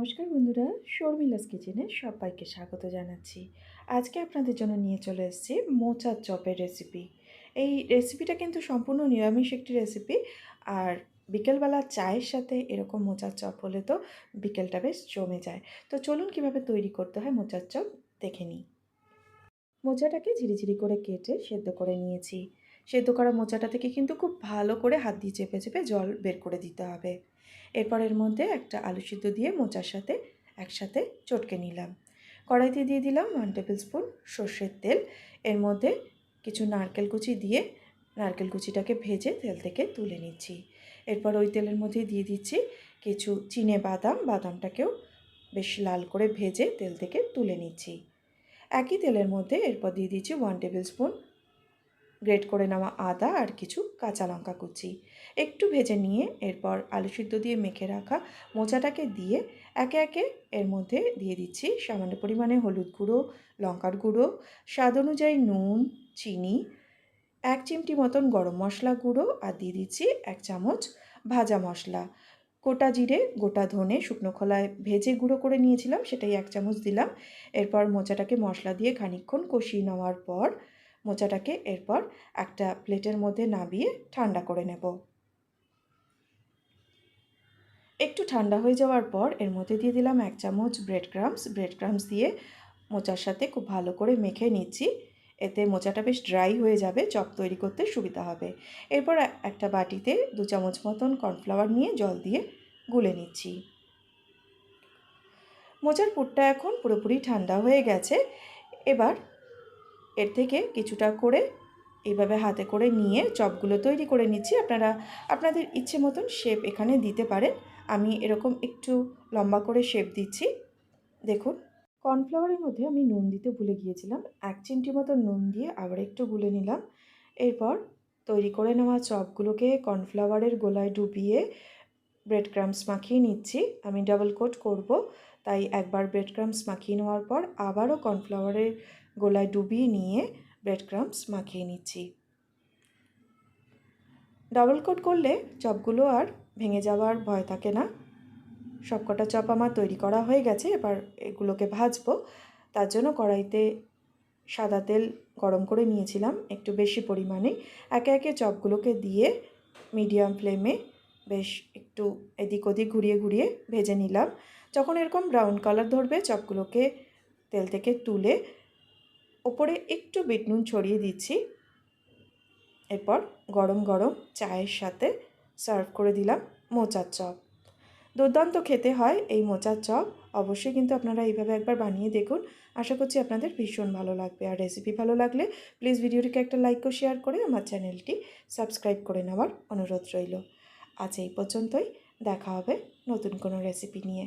নমস্কার বন্ধুরা, শর্মিলাস কিচেনে সবাইকে স্বাগত জানাচ্ছি। আজকে আপনাদের জন্য নিয়ে চলে এসেছি মোচার চপের রেসিপি এই রেসিপিটা কিন্তু সম্পূর্ণ নিরামিষ একটি রেসিপি আর বিকেলবেলা চায়ের সাথে এরকম মোচার চপ হলে তো বিকেলটা বেশ জমে যায়। তো চলুন কীভাবে তৈরি করতে হয় মোচার চপ, দেখে নিই। মোচাটাকে ঝিরিঝিরি করে কেটে সেদ্ধ করে নিয়েছি। সেদ্ধ করা মোচাটা থেকে কিন্তু খুব ভালো করে হাত দিয়ে চেপে চেপে জল বের করে দিতে হবে। এরপর এর মধ্যে একটা আলু সিদ্ধ দিয়ে মোচার সাথে একসাথে চটকে নিলাম। কড়াইতে দিয়ে দিলাম ওয়ান টেবিল স্পুন সর্ষের তেল। এর মধ্যে কিছু নারকেল কুচি দিয়ে নারকেল কুচিটাকে ভেজে তেল থেকে তুলে নিচ্ছি। এরপর ওই তেলের মধ্যে দিয়ে দিচ্ছি কিছু চিনে বাদাম। বাদামটাকেও বেশ লাল করে ভেজে তেল থেকে তুলে নিচ্ছি। একই তেলের মধ্যে এরপর দিয়ে দিচ্ছি ওয়ান টেবিল স্পুন গ্রেট করে নেওয়া আদা আর কিছু কাঁচা লঙ্কা কুচি। একটু ভেজে নিয়ে এরপর আলু সিদ্ধ দিয়ে মেখে রাখা মোচাটাকে দিয়ে একে একে এর মধ্যে দিয়ে দিচ্ছি সামান্য পরিমাণে হলুদ গুঁড়ো, লঙ্কার গুঁড়ো, স্বাদ অনুযায়ী নুন, চিনি, এক চিমটি মতন গরম মশলা গুঁড়ো আর দিয়ে দিচ্ছি এক চামচ ভাজা মশলা। গোটা জিরে, গোটা ধনে শুকনো খোলায় ভেজে গুঁড়ো করে নিয়েছিলাম, সেটাই এক চামচ দিলাম। এরপর মোচাটাকে মশলা দিয়ে খানিকক্ষণ কষিয়ে নেওয়ার পর মোচাটাকে এরপর একটা প্লেটের মধ্যে নাবিয়ে ঠান্ডা করে নেব। একটু ঠান্ডা হয়ে যাওয়ার পর এর মধ্যে দিয়ে দিলাম এক চামচ ব্রেড ক্রামস ব্রেড ক্রামস দিয়ে মোচার সাথে খুব ভালো করে মেখে নিচ্ছি। এতে মোচাটা বেশ ড্রাই হয়ে যাবে, চপ তৈরি করতে সুবিধা হবে। এরপর একটা বাটিতে দু চামচ মতন কর্নফ্লাওয়ার নিয়ে জল দিয়ে গুলে নিচ্ছি। মোচার পুরটা এখন পুরোপুরি ঠান্ডা হয়ে গেছে। এবার এর থেকে কিছুটা করে এইভাবে হাতে করে নিয়ে চপগুলো তৈরি করে নিচ্ছি। আপনারা, আপনাদের ইচ্ছে মতন শেপ এখানে দিতে পারেন। আমি এরকম একটু লম্বা করে শেপ দিচ্ছি। দেখুন কর্নফ্লাওয়ারের মধ্যে আমি নুন দিতে ভুলে গিয়েছিলাম। এক চিমটি মতো নুন দিয়ে আবার একটু গুলে নিলাম। এরপর তৈরি করে নেওয়া চপগুলোকে কর্নফ্লাওয়ারের গোলায় ডুবিয়ে ব্রেড ক্রামস মাখিয়ে নিচ্ছি। আমি ডাবল কোট করব। তাই একবার ব্রেড ক্রামস মাখিয়ে নেওয়ার পর আবারও কর্নফ্লাওয়ারের গোলায় ডুবিয়ে নিয়ে ব্রেড ক্রামস মাখিয়ে নিচ্ছি। ডাবল কোট করলে চপগুলো আর ভেঙে যাওয়ার ভয় থাকে না। সবকটা চপ আমার তৈরি করা হয়ে গেছে, এবার এগুলোকে ভাজবো। তার জন্য কড়াইতে সাদা তেল গরম করে নিয়েছিলাম, একটু বেশি পরিমাণে। একে একে চপগুলোকে দিয়ে মিডিয়াম ফ্লেমে বেশ একটু এদিক ওদিক ঘুরিয়ে ঘুরিয়ে ভেজে নিলাম। যখন এরকম ব্রাউন কালার ধরবে, চপগুলোকে তেল থেকে তুলে ওপরে একটু বিট নুন ছড়িয়ে দিচ্ছি। এরপর গরম গরম চায়ের সাথে সার্ভ করে দিলাম মোচার চপ। দুর্দান্ত খেতে হয় এই মোচার চপ। অবশ্যই কিন্তু আপনারা এইভাবে একবার বানিয়ে দেখুন। আশা করছি আপনাদের ভীষণ ভালো লাগবে। আর রেসিপি ভালো লাগলে প্লিজ ভিডিওটিকে একটা লাইক ও শেয়ার করে আমার চ্যানেলটি সাবস্ক্রাইব করে নেওয়ার অনুরোধ রইল। আজ এই পর্যন্তই। দেখা হবে নতুন কোনো রেসিপি নিয়ে।